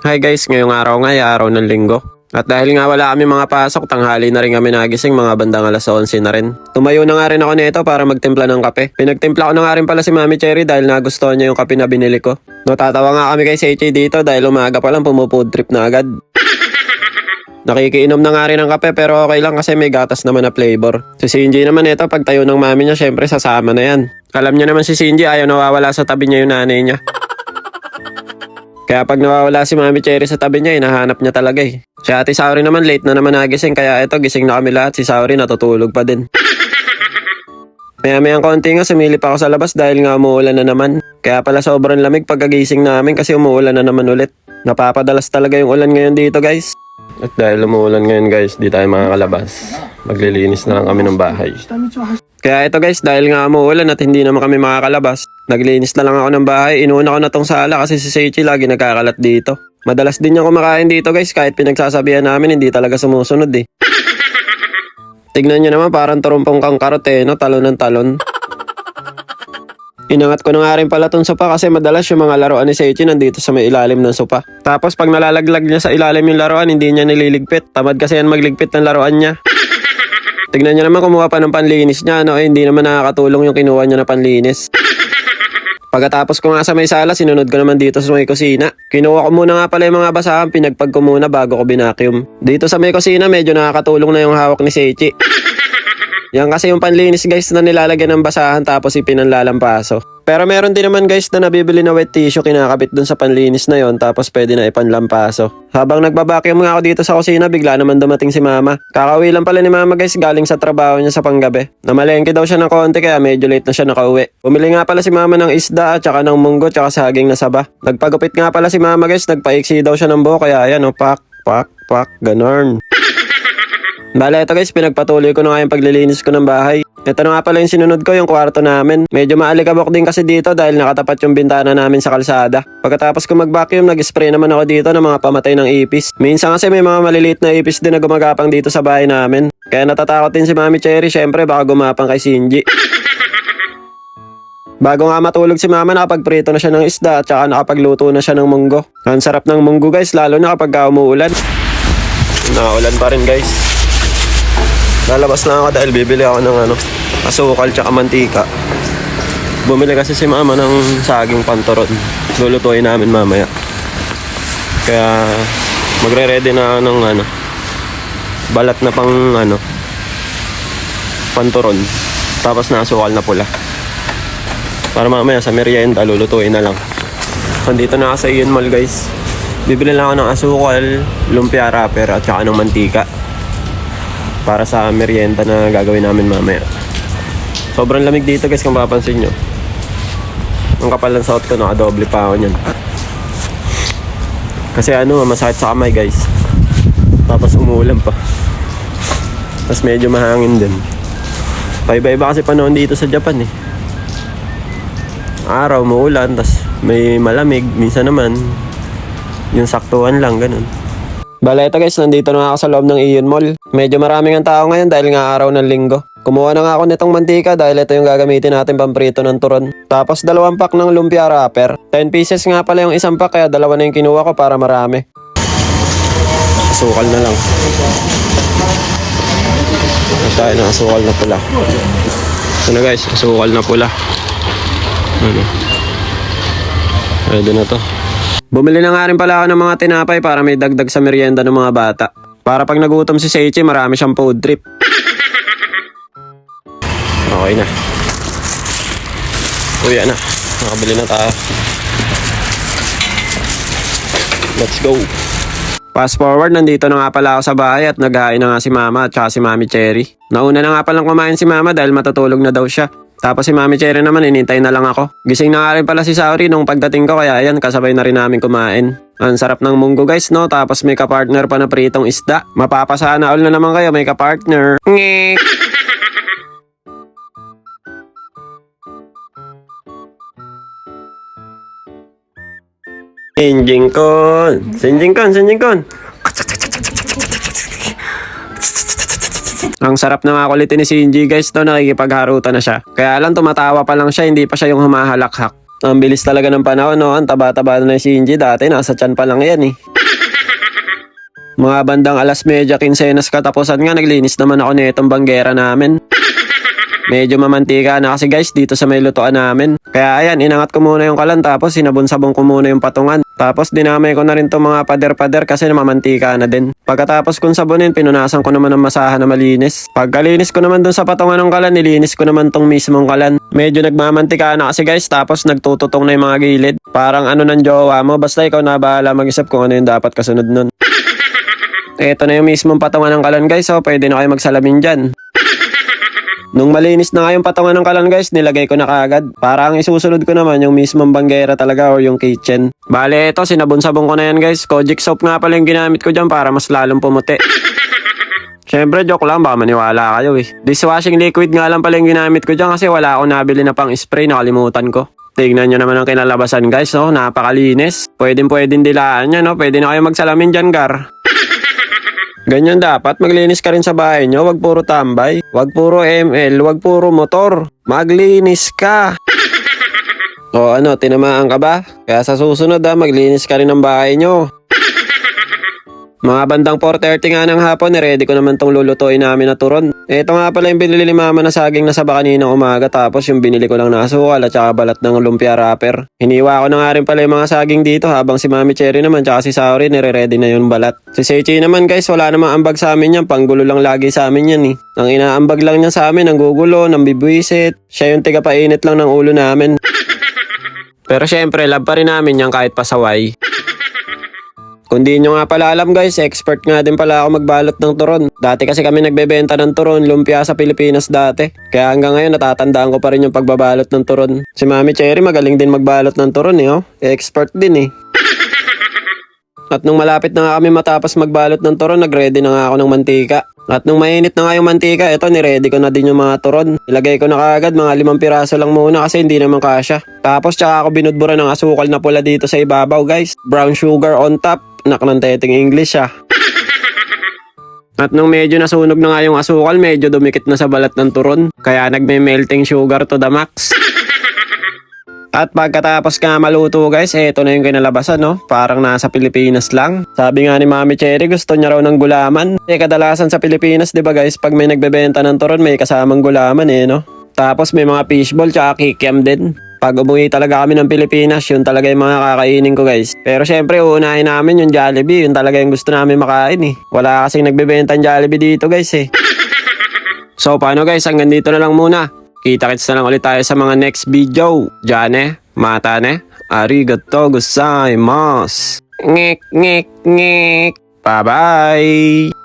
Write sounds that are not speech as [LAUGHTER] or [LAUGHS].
Hi guys, ngayong araw nga araw ng linggo. At dahil nga wala kami mga pasok, tanghali na rin kami nagising mga bandang alas 11 na rin. Tumayo na nga rin ako nito para magtimpla ng kape. Pinagtimpla ko na nga rin pala si Mami Cherry dahil nagustuhan niya yung kape na binili ko. Natatawa nga kami kay Seche dito dahil umaga pa lang pumupood trip na agad. [LAUGHS] Nakikiinom na nga rin ng kape pero okay lang kasi may gatas naman na flavor. Si Shinji naman ito, pag tayo ng mami niya, syempre sasama na yan. Alam niya naman si Shinji, ayaw nawawala sa tabi niya yung nanay niya. [LAUGHS] Kaya pag nawawala si Mami Cherry sa tabi niya, hinahanap niya talaga eh. Si Ate Saori naman late na naman nagising kaya ito gising na kami lahat. Si Saori natutulog pa din. [LAUGHS] Maya mayang konti nga sumilip ako sa labas dahil nga umuulan na naman. Kaya pala sobrang lamig pagkagising namin kasi umuulan na naman ulit. Napapadalas talaga yung ulan ngayon dito guys. At dahil umuulan ngayon guys, di tayo makakalabas. Maglilinis na lang kami ng bahay. Kaya ito guys, dahil nga umuulan at hindi naman kami makakalabas, naglinis na lang ako ng bahay. Inuna ko na tong sala kasi si Seichi lagi nagkakalat dito. Madalas din niya kumakain dito guys, kahit pinagsasabihan namin hindi talaga sumusunod eh. [LAUGHS] Tignan niyo naman parang turumpong kang karot eh, no? Talon ng talon. Inangat ko na nga rin pala tong sopa kasi madalas yung mga laruan ni Seichi nandito sa may ilalim ng sopa. Tapos pag nalalaglag niya sa ilalim yung laruan, hindi niya nililigpit. Tamad kasi yan magligpit ng laruan niya. Tignan niyo naman kumuha pa ng panlinis niya, no? Eh, hindi naman nakakatulong yung kinuha niya na panlinis. [LAUGHS] Pagkatapos ko nga sa may sala, sinunod ko naman dito sa may kusina. Kinuha ko muna nga pala yung mga basahan, pinagpag ko muna bago ko binakyum. Dito sa may kusina, medyo nakakatulong na yung hawak ni Seichi. [LAUGHS] Yan kasi yung panlinis guys na nilalagyan ng basahan tapos ipinanlalampaso. Pero meron din naman guys na nabibili na wet tissue kinakabit dun sa panlinis na yon tapos pwede na ipanlampaso. Habang nagbabacuum nga ako dito sa kusina bigla naman dumating si mama. Kakauwi lang pala ni mama guys galing sa trabaho niya sa panggabi. Namalengke daw siya ng konti kaya medyo late na siya nakauwi. Bumili nga pala si mama ng isda at saka ng munggo at saka saging na saba. Nagpagupit nga pala si mama guys nagpaiksi daw siya ng buhok kaya ayan o pak pak pak ganorn. [LAUGHS] Bale, ito guys, pinagpatuloy ko na nga yung paglilinis ko ng bahay. Ito na nga pala yung sinunod ko, yung kwarto namin. Medyo maalikabok din kasi dito dahil nakatapat yung bintana namin sa kalsada. Pagkatapos ko mag-vacuum, nag-spray naman ako dito ng mga pamatay ng ipis. Minsan kasi may mga maliliit na ipis din na gumagapang dito sa bahay namin. Kaya natatakot din si Mami Cherry, syempre baka gumapang kay Shinji. Bago nga matulog si mama, nakapagprito na siya ng isda at saka nakapagluto na siya ng munggo. Ang sarap ng munggo guys, lalo na kapag ka umuulan. Naulan pa rin guys. Lalabas lang ako dahil bibili ako ng ano, asukal tsaka mantika. Bumili kasi si mama ng saging pantoron. Lulutuin namin mamaya. Kaya magre-ready na ng ano, balat na pang ano, pantoron. Tapos na asukal na pula. Para mamaya sa merienda, lulutuin na lang. Nandito na sa Ian Mall guys. Bibili lang ako ng asukal, lumpia wrapper at saka ng mantika para sa merienda na gagawin namin mamaya. Sobrang lamig dito guys kung papansin nyo. Ang kapal ng suot ko, nakadoble pa ako niyan. Kasi ano, masakit sa kamay guys. Tapos umuulan pa. Tapos medyo mahangin din. Paiba-iba kasi panahon dito sa Japan eh. Araw, muulan, tapos may malamig. Minsan naman, yung saktuhan lang, ganun. Bala ito guys, nandito na ako sa loob ng Ion Mall. Medyo maraming ang tao ngayon dahil nga araw ng linggo. Kumuha na nga ako nitong mantika dahil ito yung gagamitin natin pamprito ng turon. Tapos dalawang pack ng lumpia wrapper. 10 pieces nga pala yung isang pack kaya dalawa na yung kinuha ko para marami. Asukal na lang. Ito tayo ng asukal na pula. Ito na guys, asukal na pula. Ano? Pwede na to. Bumili na nga rin pala ako ng mga tinapay para may dagdag sa merienda ng mga bata. Para pag nagutom si Seichi, marami siyang food trip. [LAUGHS] Okay na. Uwi na. Nakabili na tayo. Let's go. Fast forward, nandito na nga pala ako sa bahay at naghain na nga si Mama at si Mami Cherry. Nauna na nga palang kumain si Mama dahil matutulog na daw siya. Tapos si Mami Cherry naman, inintay na lang ako. Gising na nga rin pala si Saori nung pagdating ko kaya ayan, kasabay na rin namin kumain. Ang sarap ng munggo guys, no? Tapos may kapartner pa na pritong isda. Mapapasana all na naman kayo, may kapartner. Ngek! [LAUGHS] Sinjingkon! Sinjingkon! Sinjingkon! Ang sarap na makulitin ni Shinji guys to nakikipagharutan na siya. Kaya lang tumatawa pa lang siya, hindi pa siya yung humahalakhak. Ang bilis talaga ng panahon, no? Ang taba-taba na si Shinji. Dati, nasa chan pa lang yan, eh. [LAUGHS] Mga bandang alas medya kinsenas katapusan nga, naglinis naman ako nitong banggera namin. Medyo mamantika na kasi guys dito sa may lutuan namin. Kaya ayan, inangat ko muna yung kalan tapos sinabon-sabon ko muna yung patungan. Tapos dinamay ko na rin to mga pader-pader kasi mamantika na din. Pagkatapos kong sabunin, pinunasan ko naman ng masaha na malinis. Pagkalinis ko naman dun sa patungan ng kalan, nilinis ko naman tong mismong kalan. Medyo nagmamantika na kasi guys tapos nagtututong na yung mga gilid. Parang ano ng jowa mo, basta ikaw na bahala mag-isip kung ano yung dapat kasunod nun. [LAUGHS] Ito na yung mismong patungan ng kalan guys, so pwede na kayo magsalamin dyan. Nung malinis na nga yung patungan ng kalan guys, nilagay ko na kaagad. Para ang isusunod ko naman yung mismong banggera talaga or yung kitchen. Bale, ito, sinabon-sabon ko na yan guys. Kojic soap nga pala yung ginamit ko dyan para mas lalong pumuti. [LAUGHS] Siyempre, joke lang, baka maniwala kayo eh. Dishwashing liquid nga lang pala yung ginamit ko dyan kasi wala akong nabili na pang spray, nakalimutan ko. Tingnan nyo naman ang kinalabasan guys, no? Napakalinis. Pwedeng pwedeng dilaan nyo, no? Pwede na kayo magsalamin dyan, Gar. Ganyan dapat, maglinis ka rin sa bahay nyo, wag puro tambay, wag puro ML, wag puro motor. Maglinis ka. [LAUGHS] o ano, tinamaan ka ba? Kaya sa susunod ha, maglinis ka rin ng bahay nyo. Mga bandang 4.30 nga ng hapon, ready ko naman tong lulutuin namin na turon. Ito nga pala yung binili ni mama na saging na saba kaninang umaga tapos yung binili ko lang na asukal at saka balat ng lumpia wrapper. Hiniwa ko na nga rin pala yung mga saging dito habang si Mami Cherry naman tsaka si Saori nire-ready na yung balat. Si Seichi naman guys, wala namang ambag sa amin yan, panggulo lang lagi sa amin yan eh. Ang inaambag lang niya sa amin, ang gugulo, nang bibwisit. Siya yung tiga painit lang ng ulo namin. [LAUGHS] Pero syempre, love pa rin namin yan kahit pasaway. Kung di nyo nga pala alam guys, expert nga din pala ako magbalot ng turon. Dati kasi kami nagbebenta ng turon, lumpia sa Pilipinas dati. Kaya hanggang ngayon natatandaan ko pa rin yung pagbabalot ng turon. Si Mami Cherry magaling din magbalot ng turon eh, oh. Expert din eh. [LAUGHS] At nung malapit na nga kami matapos magbalot ng turon, nagready na nga ako ng mantika. At nung mainit na nga yung mantika, eto niready ko na din yung mga turon. Ilagay ko na kaagad mga limang piraso lang muna kasi hindi naman kasya. Tapos tsaka ako binudbura ng asukal na pula dito sa ibabaw guys. Brown sugar on top. Nak ng teteng English ah. [LAUGHS] At nung medyo nasunog na nga yung asukal, medyo dumikit na sa balat ng turon. Kaya nagme-melting sugar to the max. [LAUGHS] At pagkatapos nga maluto guys, eto na yung kinalabasan no. Parang nasa Pilipinas lang. Sabi nga ni Mami Cherry, gusto niya raw ng gulaman. Eh kadalasan sa Pilipinas, di ba guys, pag may nagbebenta ng turon, may kasamang gulaman eh no. Tapos may mga fishball tsaka kikiam din. Pag umuwi talaga kami ng Pilipinas, yun talaga yung mga kakainin ko guys. Pero syempre, uunahin namin yung Jollibee. Yun talaga yung gusto namin makain eh. Wala kasing nagbebenta ng Jollibee dito guys eh. [LAUGHS] So paano guys, hanggang dito na lang muna. Kita-kits na lang ulit tayo sa mga next video. Jane, mata ne, arigato gozaimasu. Ngek, ngek, ngek. Bye-bye.